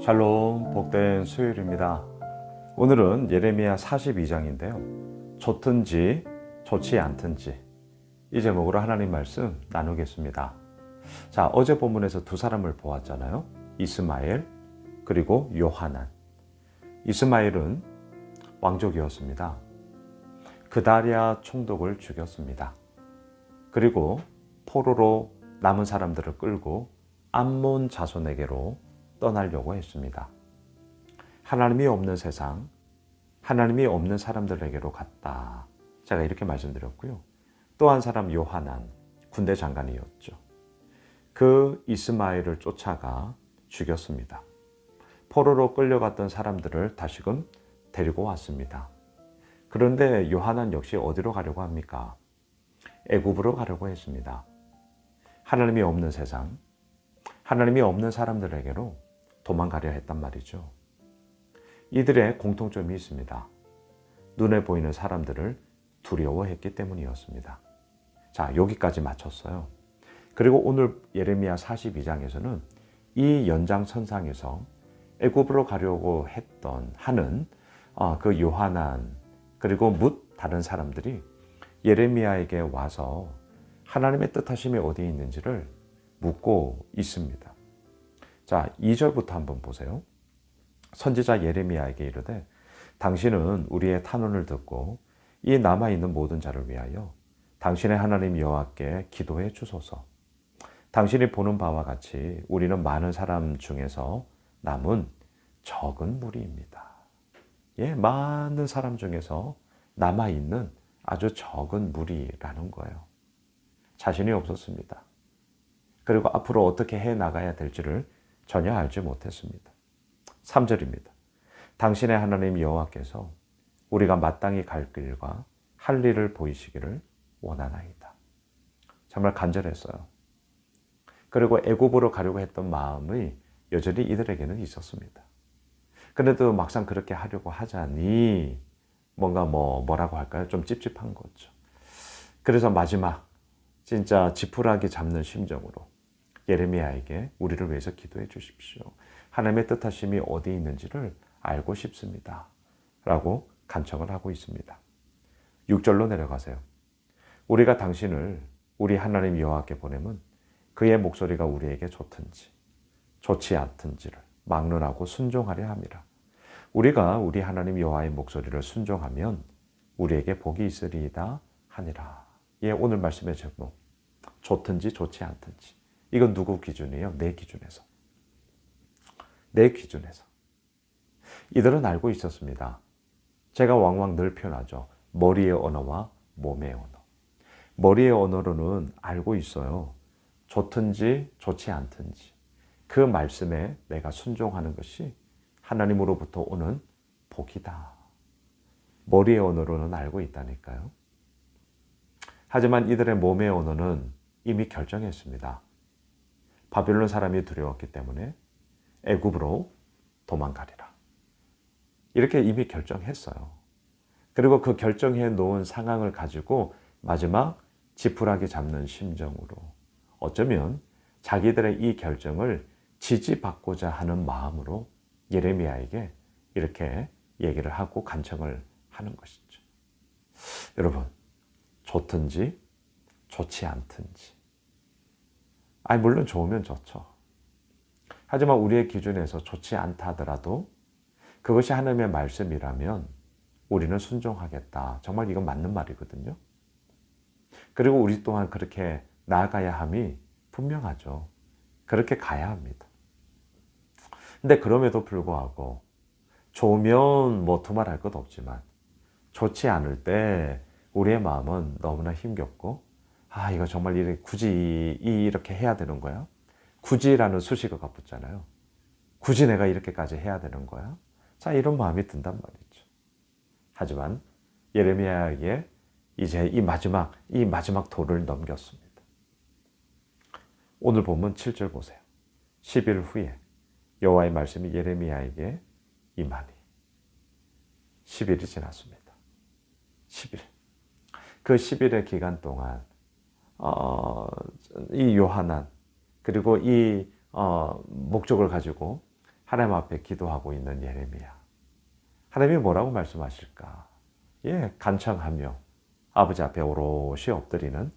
샬롬 복된 수요일입니다. 오늘은 예레미야 42장인데요. 좋든지 좋지 않든지 이 제목으로 하나님 말씀 나누겠습니다. 자, 어제 본문에서 두 사람을 보았잖아요. 이스마엘 그리고 요하난. 이스마엘은 왕족이었습니다. 그다리아 총독을 죽였습니다. 그리고 포로로 남은 사람들을 끌고 암몬 자손에게로 떠나려고 했습니다. 하나님이 없는 세상, 하나님이 없는 사람들에게로 갔다. 제가 이렇게 말씀드렸고요. 또 한 사람 요하난, 군대 장관이었죠. 그 이스마엘을 쫓아가 죽였습니다. 포로로 끌려갔던 사람들을 다시금 데리고 왔습니다. 그런데 요하난 역시 어디로 가려고 합니까? 애굽으로 가려고 했습니다. 하나님이 없는 세상, 하나님이 없는 사람들에게로 도망가려 했단 말이죠. 이들의 공통점이 있습니다. 눈에 보이는 사람들을 두려워했기 때문이었습니다. 자, 여기까지 마쳤어요. 그리고 오늘 예레미야 42장에서는 이 연장선상에서 애굽으로 가려고 했던 하는 어, 그 요하난 그리고 묻 다른 사람들이 예레미야에게 와서 하나님의 뜻하심이 어디에 있는지를 묻고 있습니다. 자, 2절부터 한번 보세요. 선지자 예레미야에게 이르되 당신은 우리의 탄원을 듣고 이 남아 있는 모든 자를 위하여 당신의 하나님 여호와께 기도해 주소서. 당신이 보는 바와 같이 우리는 많은 사람 중에서 남은 적은 무리입니다. 예, 많은 사람 중에서 남아 있는 아주 적은 무리라는 거예요. 자신이 없었습니다. 그리고 앞으로 어떻게 해 나가야 될지를 전혀 알지 못했습니다. 3절입니다. 당신의 하나님 여호와께서 우리가 마땅히 갈 길과 할 일을 보이시기를 원하나이다. 정말 간절했어요. 그리고 애굽으로 가려고 했던 마음이 여전히 이들에게는 있었습니다. 그래도 막상 그렇게 하려고 하자니 뭔가 뭐 뭐라고 할까요? 좀 찝찝한 거죠. 그래서 마지막 진짜 지푸라기 잡는 심정으로 예레미야에게 우리를 위해서 기도해 주십시오. 하나님의 뜻하심이 어디 있는지를 알고 싶습니다. 라고 간청을 하고 있습니다. 6절로 내려가세요. 우리가 당신을 우리 하나님 여호와께 보내면 그의 목소리가 우리에게 좋든지 좋지 않든지를 막론하고 순종하려 함이라. 우리가 우리 하나님 여호와의 목소리를 순종하면 우리에게 복이 있으리이다 하니라. 예, 오늘 말씀의 제목. 좋든지 좋지 않든지. 이건 누구 기준이에요? 내 기준에서. 내 기준에서. 이들은 알고 있었습니다. 제가 왕왕 늘 표현하죠. 머리의 언어와 몸의 언어. 머리의 언어로는 알고 있어요. 좋든지 좋지 않든지. 그 말씀에 내가 순종하는 것이 하나님으로부터 오는 복이다. 머리의 언어로는 알고 있다니까요. 하지만 이들의 몸의 언어는 이미 결정했습니다. 바빌론 사람이 두려웠기 때문에 애굽으로 도망가리라. 이렇게 이미 결정했어요. 그리고 그 결정해 놓은 상황을 가지고 마지막 지푸라기 잡는 심정으로 어쩌면 자기들의 이 결정을 지지받고자 하는 마음으로 예레미야에게 이렇게 얘기를 하고 간청을 하는 것이죠. 여러분, 좋든지 좋지 않든지. 아니, 물론 좋으면 좋죠. 하지만 우리의 기준에서 좋지 않다 하더라도 그것이 하나님의 말씀이라면 우리는 순종하겠다. 정말 이건 맞는 말이거든요. 그리고 우리 또한 그렇게 나아가야 함이 분명하죠. 그렇게 가야 합니다. 근데 그럼에도 불구하고 좋으면 뭐 두말할 것 없지만 좋지 않을 때 우리의 마음은 너무나 힘겹고 아 이거 정말 이렇게 굳이 이렇게 해야 되는 거야? 굳이라는 수식어가 붙잖아요. 굳이 내가 이렇게까지 해야 되는 거야? 자 이런 마음이 든단 말이죠. 하지만 예레미야에게 이제 이 마지막 이 마지막 돌을 넘겼습니다. 오늘 보면 7절 보세요. 10일 후에 여호와의 말씀이 예레미야에게 임하니 10일이 지났습니다. 10일. 그 10일의 기간 동안 어, 이 요한한 그리고 이 어, 목적을 가지고 하나님 앞에 기도하고 있는 예레미야. 하나님이 뭐라고 말씀하실까? 예, 간청하며 아버지 앞에 오롯이 엎드리는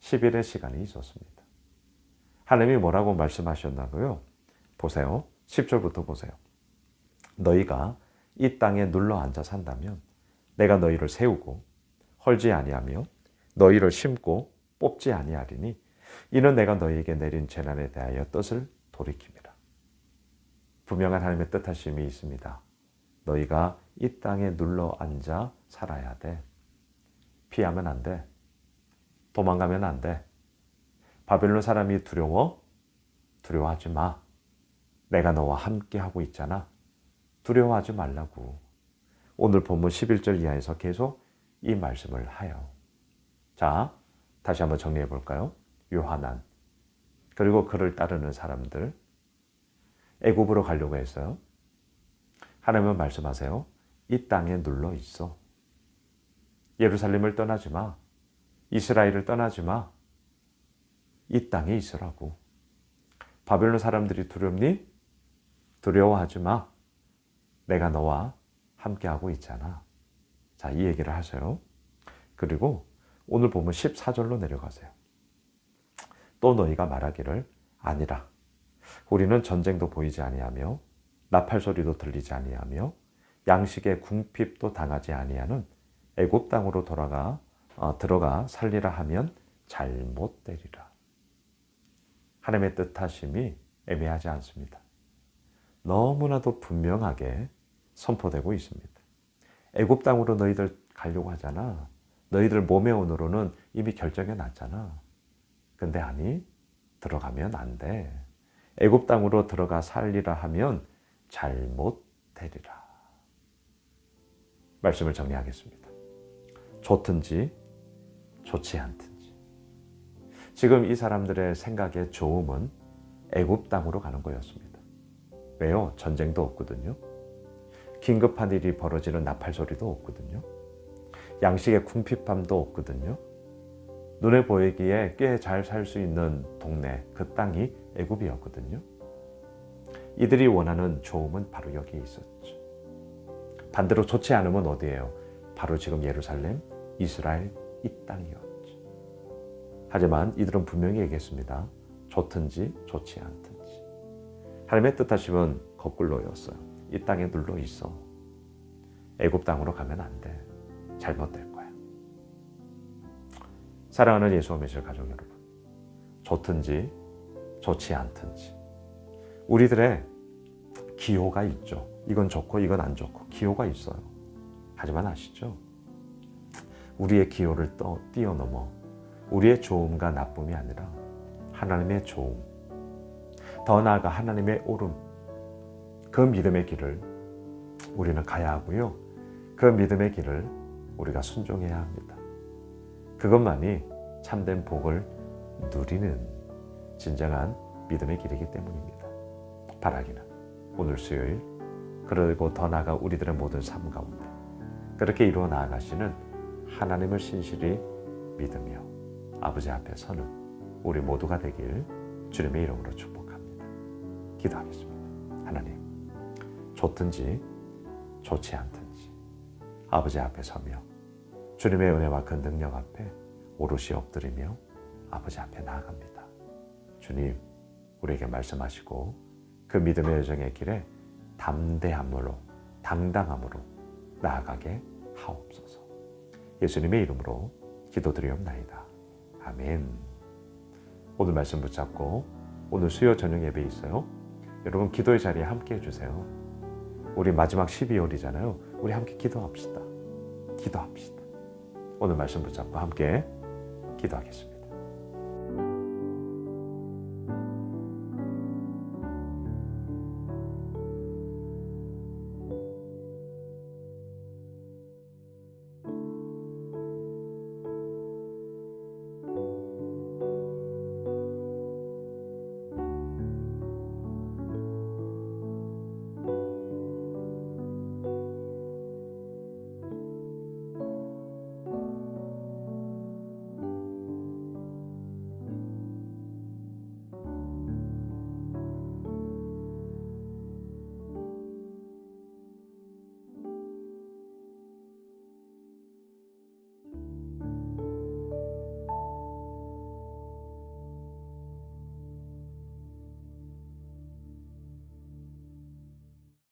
10일의 시간이 있었습니다. 하나님이 뭐라고 말씀하셨나고요? 보세요. 10절부터 보세요. 너희가 이 땅에 눌러 앉아 산다면 내가 너희를 세우고 헐지 아니하며 너희를 심고 뽑지 아니하리니 이는 내가 너희에게 내린 재난에 대하여 뜻을 돌이킵니다. 분명한 하나님의 뜻하심이 있습니다. 너희가 이 땅에 눌러 앉아 살아야 돼. 피하면 안 돼. 도망가면 안 돼. 바벨론 사람이 두려워? 두려워하지 마. 내가 너와 함께 하고 있잖아. 두려워하지 말라고. 오늘 본문 11절 이하에서 계속 이 말씀을 하여. 자, 다시 한번 정리해 볼까요? 요하난. 그리고 그를 따르는 사람들. 애굽으로 가려고 했어요. 하나님은 말씀하세요. 이 땅에 눌러 있어. 예루살렘을 떠나지 마. 이스라엘을 떠나지 마. 이 땅에 있으라고. 바벨론 사람들이 두렵니? 두려워하지 마. 내가 너와 함께하고 있잖아. 자, 이 얘기를 하세요. 그리고 오늘 보면 14절로 내려가세요. 또 너희가 말하기를 아니라 우리는 전쟁도 보이지 아니하며 나팔 소리도 들리지 아니하며 양식의 궁핍도 당하지 아니하는 애굽 땅으로 돌아가 어, 들어가 살리라 하면 잘못되리라. 하나님의 뜻하심이 애매하지 않습니다. 너무나도 분명하게 선포되고 있습니다. 애굽 땅으로 너희들 가려고 하잖아. 너희들 몸의 온으로는 이미 결정해 놨잖아. 근데 아니 들어가면 안 돼. 애굽 땅으로 들어가 살리라 하면 잘못 되리라. 말씀을 정리하겠습니다. 좋든지 좋지 않든지. 지금 이 사람들의 생각의 좋음은 애굽 땅으로 가는 거였습니다. 왜요? 전쟁도 없거든요. 긴급한 일이 벌어지는 나팔 소리도 없거든요. 양식의 궁핍함도 없거든요. 눈에 보이기에 꽤 잘 살 수 있는 동네, 그 땅이 애굽이었거든요. 이들이 원하는 좋음은 바로 여기에 있었죠. 반대로 좋지 않으면 어디예요? 바로 지금 예루살렘, 이스라엘 이 땅이었죠. 하지만 이들은 분명히 얘기했습니다. 좋든지 좋지 않든지. 하나님의 뜻하심은 거꾸로였어요. 이 땅에 눌러 있어. 애굽 땅으로 가면 안 돼. 잘못될 거야. 사랑하는 예수 오미실 가족 여러분. 좋든지 좋지 않든지. 우리들의 기호가 있죠. 이건 좋고 이건 안 좋고 기호가 있어요. 하지만 아시죠? 우리의 기호를 떠 뛰어넘어 우리의 좋음과 나쁨이 아니라 하나님의 좋음, 더 나아가 하나님의 옳음, 그 믿음의 길을 우리는 가야 하고요. 그 믿음의 길을 우리가 순종해야 합니다. 그것만이 참된 복을 누리는 진정한 믿음의 길이기 때문입니다. 바라기는 오늘 수요일 그리고 더 나아가 우리들의 모든 삶 가운데 그렇게 이루어 나아가시는 하나님을 신실히 믿으며 아버지 앞에 서는 우리 모두가 되길 주님의 이름으로 축복합니다. 기도하겠습니다. 하나님, 좋든지 좋지 않든지 아버지 앞에 서며 주님의 은혜와 그 능력 앞에 오롯이 엎드리며 아버지 앞에 나아갑니다. 주님, 우리에게 말씀하시고 그 믿음의 여정의 길에 담대함으로 당당함으로 나아가게 하옵소서. 예수님의 이름으로 기도드리옵나이다. 아멘. 오늘 말씀 붙잡고 오늘 수요 저녁 예배 있어요. 여러분 기도의 자리에 함께 해주세요. 우리 마지막 12월이잖아요. 우리 함께 기도합시다. 기도합시다. 오늘 말씀 붙잡고 함께 기도하겠습니다.